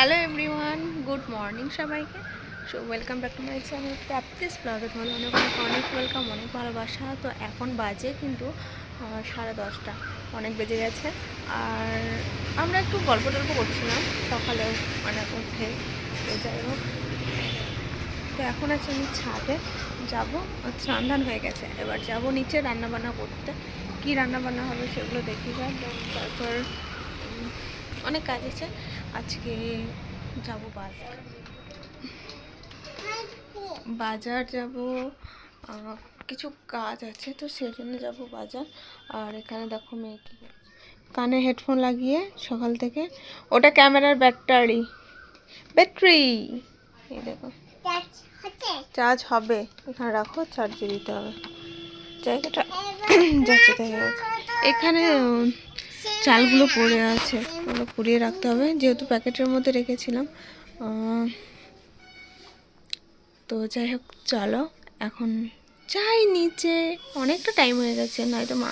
Hello everyone, good morning সবাইকে। So welcome back to my channel practice ব্লগে। তোমাদের অনেক অনেক অনেক ওয়েলকাম, অনেক ভালোবাসা। তো এখন বাজে কিন্তু সাড়ে দশটা, অনেক বেজে গেছে। আর আমরা একটু গল্প টল্প করছিলাম, সকালে মানে উঠে। যাই হোক। তো এখন আছে আমি ছাদে, যাব। স্নান হয়ে গেছে। এবার যাব নিচে রান্নাবান্না করতে। কী রান্নাবান্না হবে সেগুলো দেখি যাক। তারপর অনেক কাজ আছে। আজকে যাব বাজার। বাজার যাব কিছু কাজ আছে তো সেই জন্য যাব বাজার। আর এখানে দেখো মেয়ে কি কানে হেডফোন লাগিয়ে সকাল থেকে। ওটা ক্যামেরার ব্যাটারি। ব্যাটারি! এই দেখো। চার্জ হবে। এখানে রাখো চার্জে দিতে হবে। জায়গাটা যাচ্ছে। এখানে চালগুলো পড়ে আছে ওগুলো পুড়িয়ে রাখতে হবে। যেহেতু প্যাকেটের মধ্যে রেখেছিলাম তো যাই হোক চলো। এখন যাই নিচে। অনেকটা টাইম হয়ে গেছে নয়তো মা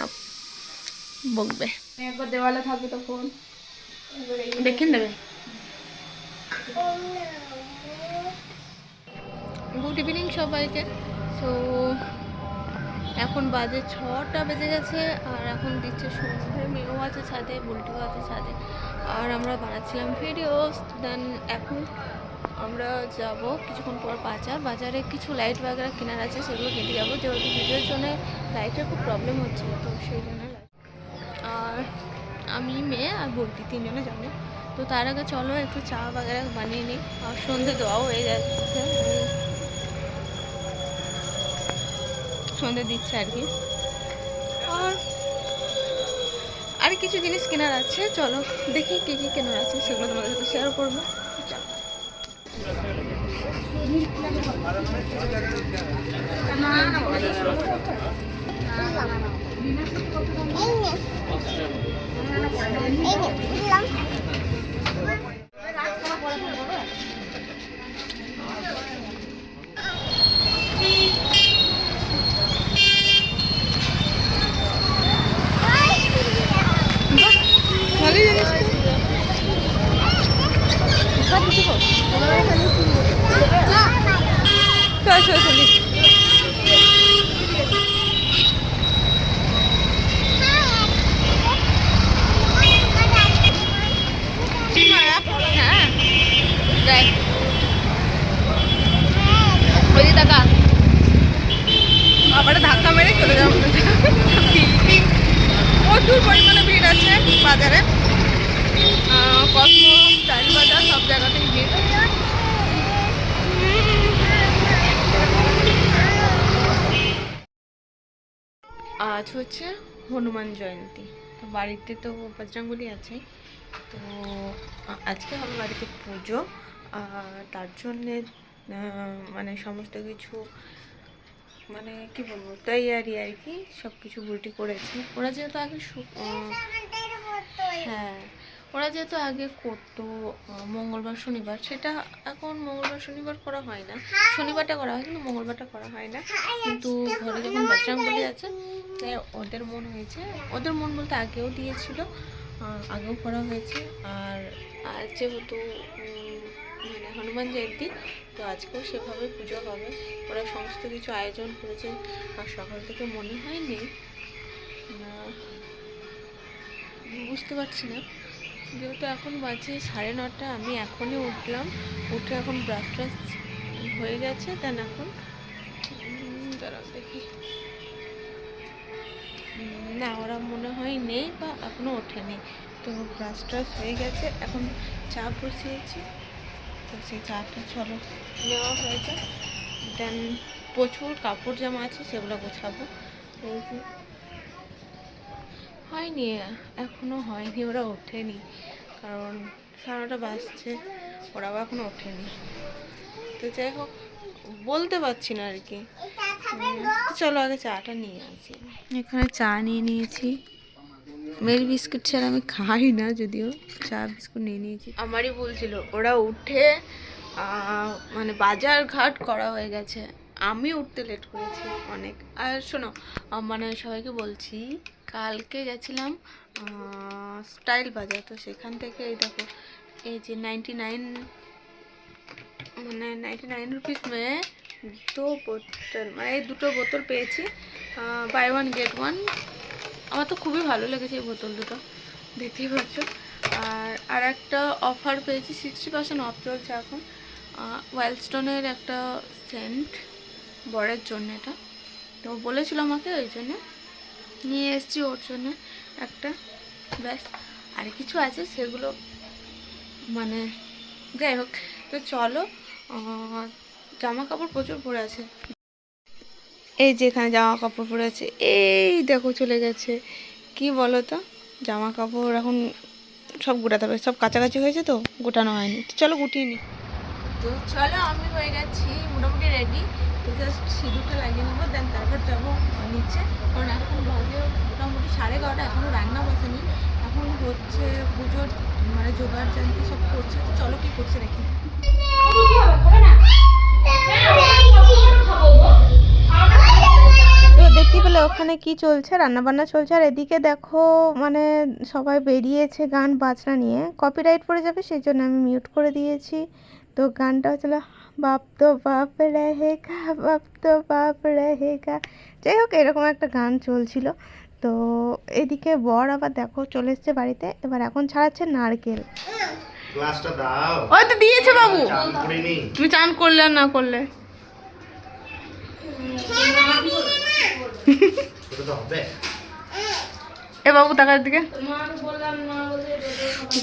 বকবে। একবার দেওয়ালে থাকবে তখন দেখে নেবে গুড ইভিনিং সবাইকে। সো এখন বাজে ছটা বেজে গেছে, আর এখন দিচ্ছে সন্ধ্যে মেয়েও আছে ছাদে, বুলটিও আছে ছাদে। আর আমরা বানাচ্ছিলাম ভিডিওস দেন এখন আমরা যাব কিছুক্ষণ পর বাজার। বাজারে কিছু লাইট বাগেরা কেনার আছে, সেগুলো কিনতে যাব। যেহেতু ভিডিওর জন্য লাইটের খুব প্রবলেম হচ্ছে, তো সেই জন্য আর আমি, মেয়ে আর বলটি তিনজনে যাব তো তার আগে চলো একটু চা বাগেরা বানিয়ে নিই। আর সন্ধে দেওয়াও হয়ে যাচ্ছে সন্ধে দিচ্ছে আর কি। আর আর কিছু জিনিস কেনার আছে, চলো দেখি কী কী কেনার আছে, সেগুলো তোমাদের সাথে শেয়ার করব। চলো। চল চল চলি হ্যাঁ দেখ ওই টাকা আবার ধাক্কা মেরে চলে যাব প্রচুর পরিমাণে ভিড় আছে বাজারে কসমো স্টাইল বাজার সব জায়গাতেই ভিড় আজ হচ্ছে হনুমান জয়ন্তী। তো বাড়িতে তো বজরাঙ্গুলি আছে তো আজকে হবে বাড়িতে পুজো। আর তার জন্যে মানে সমস্ত কিছু মানে কি বলব তৈয়ারি আর কি সব কিছু বুটি করেছি। ওরা যেহেতু আগে হ্যাঁ। ওরা যেহেতু আগে করতো মঙ্গলবার, শনিবার, সেটা এখন মঙ্গলবার, শনিবার করা হয় না। শনিবারটা করা হয়, কিন্তু মঙ্গলবারটা করা হয় না। কিন্তু ঘরে যখন বজরঙ্গলি আছে ওদের মন হয়েছে। ওদের মন বলতে আগেও দিয়েছিল আগেও করা হয়েছে। আর আজ যেহেতু মানে হনুমান জয়ন্তী, তো আজকেও সেভাবে পুজো হবে। ওরা সমস্ত কিছু আয়োজন করেছে, আর সকাল থেকে মনে হয়নি। বুঝতে পারছি না। যেহেতু এখন বাজে সাড়ে নটা, আমি এখনই উঠলাম। উঠে এখন ব্রাশ ট্রাশ হয়ে গেছে দেন এখন দাঁড়াও দেখি। না, ওরা মনে হয় নেই বা এখনও ওঠেনি। তো ব্রাশ ট্রাশ হয়ে গেছে, এখন চা বসিয়েছি। তো সেই চাটা চলো নেওয়া হয়েছে দেন প্রচুর কাপড় জামা আছে, সেগুলো গোছাবো। এই যে হয়নি এখনও হয়নি ওরা ওঠেনি। কারণ সারাটা বাজছে ওরাও এখনও ওঠেনি। তো যাই হোক বলতে পারছি না আর কি। চলো আগে চাটা নিয়ে আসি। এখানে চা নিয়ে নিয়েছি। মেরি বিস্কুট ছাড়া আমি খাই না যদিও চা বিস্কুট নিয়ে নিয়েছি। আমারই বলছিল ওরা উঠে মানে বাজার ঘাট করা হয়ে গেছে। আমি উঠতে লেট করেছি অনেক। আর শোনো মানে সবাইকে বলছি, কালকে গেছিলাম স্টাইল বাজার। তো সেখান থেকে এই দেখো, এই যে নাইনটি নাইন মানে নাইনটি নাইন রুপিস মেয়ে দু বোতল মানে এই দুটো বোতল পেয়েছি বাই ওয়ান গেট ওয়ান আমার তো খুবই ভালো লেগেছে এই বোতল দুটো দেখতেই পাচ্ছ আর আর একটা অফার পেয়েছি সিক্সটি পার্সেন্ট অফ চলছে এখন ওয়াইল্ডস্টোনের একটা সেন্ট বরের জন্য এটা। তো বলেছিল আমাকে ওই জন্য। নিয়ে এসেছি ওর জন্য একটা। ব্যাস, আর কিছু আছে সেগুলো মানে যাই হোক, তো চলো জামা কাপড় প্রচুর পরে আছে। এই যে এখানে জামা কাপড় পরে আছে, এই দেখো চলে গেছে। কি বলো তো জামা কাপড় এখন সব গোটাতে হবে, সব কাছাকাছি হয়েছে তো, গোটানো হয়নি। চলো গুটিয়ে নি। তো চলো, আমি হয়ে গেছি, মোটামুটি রেডি জাস্ট সিঁদুরটা লাগিয়ে নেব দেন তারপর যাব নিচে। কারণ এখন বাজে মোটামুটি সাড়ে এগারোটা এখনও রান্না বসেনি। এখন হচ্ছে পুজোর মানে জোগাড় জানতে সব করছে। তো চলো কি করছে দেখি। দেখতে পেলে ওখানে কি চলছে? রান্না বান্না চলছে। আর এদিকে দেখো মানে সবাই বেরিয়েছে গান বাজনা নিয়ে। কপিরাইট পড়ে যাবে, সেই জন্য আমি মিউট করে দিয়েছি। তো গানটা হচ্ছিল বাপ তো বাপ রেহেগা বাপ তো বাপ রেহেগা যাই হোক এরকম একটা গান চলছিল তো এদিকে বর আবার দেখো চলে এসছে বাড়িতে। এবার এখন ছাড়াচ্ছে নারকেল। গ্লাসটা দাও। ওই তো দিয়েছে বাবু। তুমি চান করলে না করলে। হবে। এ বাবু টাকার দিকে।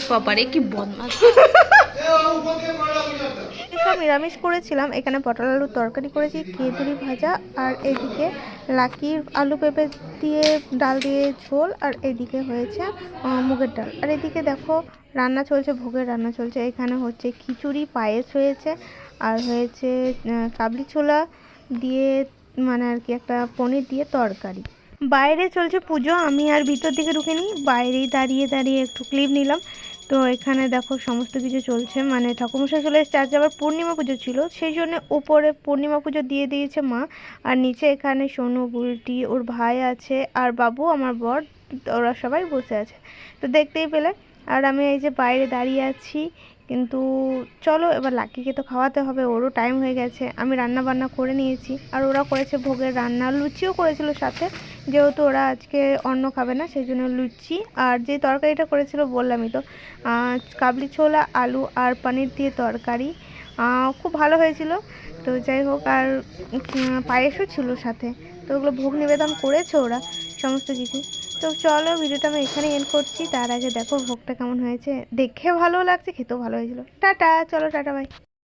বাবারে কি বদমাস সব নিরামিষ করেছিলাম এখানে পটল আলুর তরকারি করেছি কেঁদুরি ভাজা আর এদিকে লাকির আলু পেঁপে দিয়ে ডাল দিয়ে ঝোল আর এদিকে হয়েছে মুগের ডাল। আর এদিকে দেখো রান্না চলছে ভোগের রান্না চলছে। এখানে হচ্ছে খিচুড়ি পায়েস হয়েছে আর হয়েছে কাবলি ছোলা দিয়ে মানে আর কি একটা পনির দিয়ে তরকারি। বাইরে চলছে পুজো, আমি আর ভিতর দিকে ঢুকিনি, বাইরেই দাঁড়িয়ে দাঁড়িয়ে একটু ক্লিপ নিলাম। তো এখানে দেখো সমস্ত কিছু চলছে মানে ঠাকুরমশাই চলে এসেছে, আজ আবার পূর্ণিমা পুজো ছিল, সেই জন্য উপরে পূর্ণিমা পুজো দিয়ে দিয়েছে মা। আর নিচে এখানে সোনু, বুলটি, ওর ভাই আছে, আর বাবু, আমার বর, ওরা সবাই বসে আছে। তো দেখতেই পেলে। আর আমি এই যে বাইরে দাঁড়িয়ে আছি কিন্তু চলো এবার লাকিকে তো খাওয়াতে হবে, ওরও টাইম হয়ে গেছে। আমি রান্না বান্না করে নিয়েছি, আর ওরা করেছে ভোগের রান্না, লুচিও করেছিল সাথে। যেহেতু ওরা আজকে অন্ন খাবে না, সেই জন্য লুচি। আর যে তরকারিটা করেছিল বললামই তো কাবলি ছোলা, আলু আর পনির দিয়ে তরকারি। খুব ভালো হয়েছিল। তো যাই হোক, আর পায়েসও ছিল সাথে। তো ওগুলো ভোগ নিবেদন করেছে ওরা, সমস্ত কিছু। তো চলো ভিডিওটা আমি এখানে এন্ড করছি। তার আগে দেখো ভোগটা কেমন হয়েছে। দেখে ভালো লাগছে, খেতেও ভালো হয়েছিল। টাটা, চলো, টাটা বাই